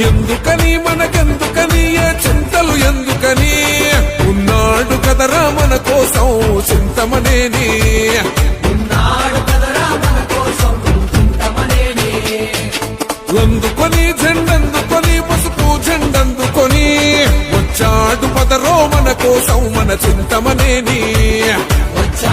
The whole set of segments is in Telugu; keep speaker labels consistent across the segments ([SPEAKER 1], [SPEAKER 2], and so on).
[SPEAKER 1] ఎందుకని మనకెందుకని ఏ చింతలు ఎందుకని? ఉన్నాడు కదరా మన కోసం చింతమనేని అందుకొని జెండందుకొని పసుపు జెండందుకొని వచ్చాడు పదరో మన కోసం మన చింతమనేని నడిచే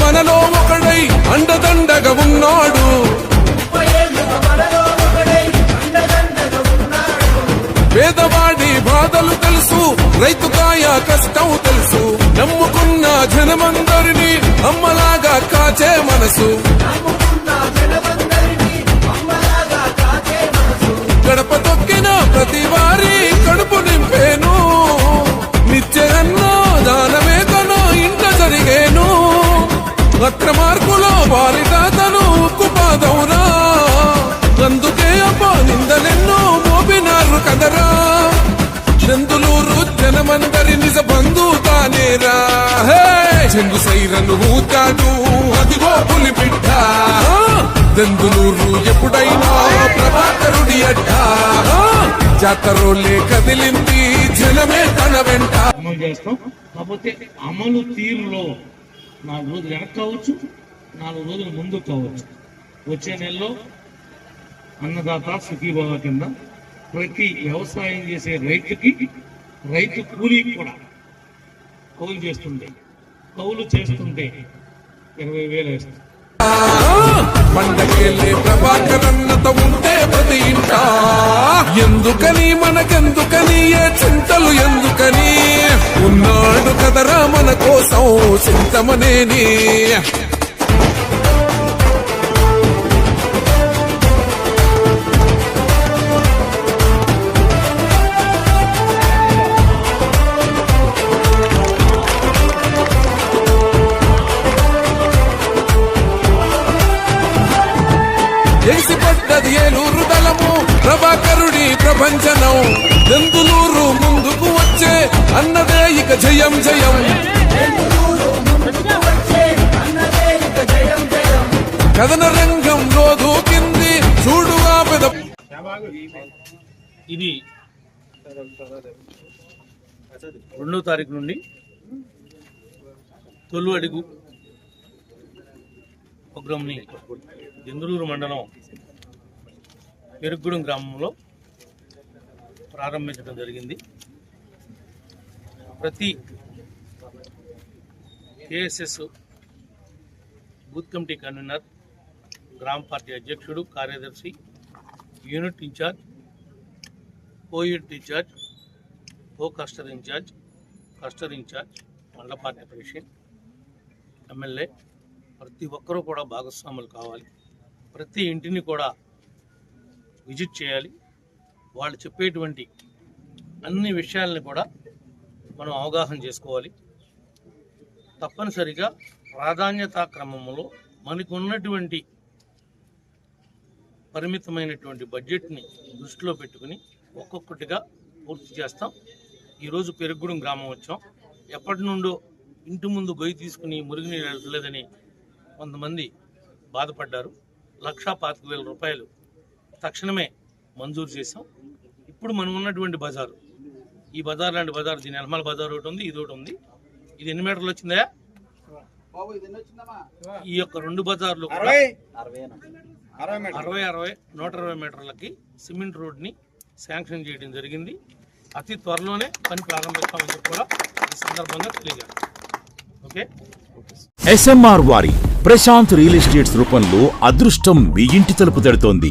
[SPEAKER 1] మనలో ఒకడై అండదండగా ఉన్నాడు. పేదవాడి బాధలు తెలుసు రైతు కాయ కష్టం తెలుసు. నమ్ముకున్న జనమందరినీ అమ్మలాగా కాచే మనసు. గడప తొక్కిన ప్రతి వారి నేరా? తానేరా చెంగు సైరను ఊతాడు అదిగో పులి బిడ్డ. దందునూరు ఎప్పుడైనా ప్రభాకరుడి అడ్డ. జాతరోలే కదిలింది జనమే తన వెంట.
[SPEAKER 2] అమలు చేస్తాం. కాకపోతే అమలు తీరులో నాలుగు రోజులు వెనక్కి కావచ్చు నాలుగు రోజులు ముందు కావచ్చు. వచ్చే నెలలో అన్నదాత సుఖీభావ కింద ప్రతి వ్యవసాయం చేసే రైతుకి రైతు కూలీ కూడా కౌలు చేస్తుంటే కౌలు చేస్తుంటే ఇరవై వేలు వేస్తుంది
[SPEAKER 1] పండగేలే ప్రభాకరన్నత ఉంటే ప్రతి ఇంట. ఎందుకని మనకెందుకని ఏ చింతలు ఎందుకని? ఉన్నాడు కదరా మన కోసం చింతమనేని. ఏలూరు దళము ప్రభాకరుడి ప్రపంచనం దెందులూరు ముందుకు వచ్చే అన్నదే ఇక జయం జయం. కథన రంగంలో దూకింది చూడుగా పెద
[SPEAKER 2] ఇది రెండో తారీఖు నుండి తొలు అడుగు ప్రోగ్రామ్ని దెందులూరు మండలం పెరుగూడెం గ్రామంలో ప్రారంభించడం జరిగింది. ప్రతి కేఎస్ఎస్ బూత్ కమిటీ కన్వీనర్ గ్రామ పార్టీ అధ్యక్షుడు కార్యదర్శి unit incharge co unit incharge co cluster incharge cluster incharge మండల పార్టీ ప్రెసిడెంట్ ఎమ్మెల్యే ప్రతి ఒక్కరూ కూడా భాగస్వాములు కావాలి. ప్రతి ఇంటిని కూడా విజిట్ చేయాలి. వాళ్ళు చెప్పేటువంటి అన్ని విషయాలని కూడా మనం అవగాహన చేసుకోవాలి. తప్పనిసరిగా ప్రాధాన్యతా క్రమంలో మనకు ఉన్నటువంటి పరిమితమైనటువంటి బడ్జెట్ని దృష్టిలో పెట్టుకుని ఒక్కొక్కటిగా పూర్తి చేస్తాం. ఈరోజు పెరుగుగూడెం గ్రామం వచ్చాం. ఎప్పటి నుండో ఇంటి ముందు గొయ్యి తీసుకుని మురుగునీరు వెళ్ళలేదని కొంతమంది బాధపడ్డారు. లక్షా పాతిక వేల రూపాయలు తక్షణమే మంజూరు చేసాం ఇప్పుడు మనం ఉన్నటువంటి బజారు. ఈ బజార్ లాంటి బజార్ దీని ఎనమల బజార్ ఒకటి ఉంది ఇది ఒకటి ఉంది. ఇది ఎన్ని మీటర్లు వచ్చిందా ఈ యొక్క రెండు బజార్లు కూడా అరవై. అరవై నూట అరవై మీటర్లకి సిమెంట్ రోడ్ని శాంక్షన్ చేయడం జరిగింది. అతి త్వరలోనే పని ప్రారంభిస్తామని చెప్పి కూడా ఈ సందర్భంగా తెలియజేస్తాం ఓకే?
[SPEAKER 3] ఎస్ఎంఆర్ వారి ప్రశాంత్ రియల్ ఎస్టేట్స్ రూపంలో అదృష్టం మీ ఇంటి తలుపు తడుతోంది.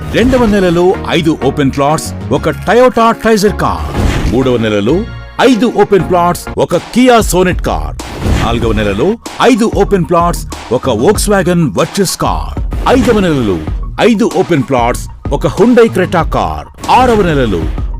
[SPEAKER 3] రెండవ నెలలో ఐదు ఓపెన్ ప్లాట్స్ ఒక టయోటా ట్రైజర్ కార్. మూడవ నెలలో ఐదు ఓపెన్ ప్లాట్స్ ఒక కియా సోనెట్ కార్. నాలుగవ నెలలో ఐదు ఓపెన్ ప్లాట్స్ ఒక వోక్స్ వ్యాగన్ వర్చస్ కార్. ఐదవ నెలలో ఐదు ఓపెన్ ప్లాట్స్ ఒక హుండై క్రెటా కార్. ఆరవ నెలలో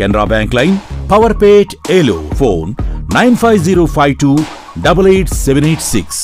[SPEAKER 3] Canara bank line Powerpet ఏలో phone nine five zero five two double eight seven eight six.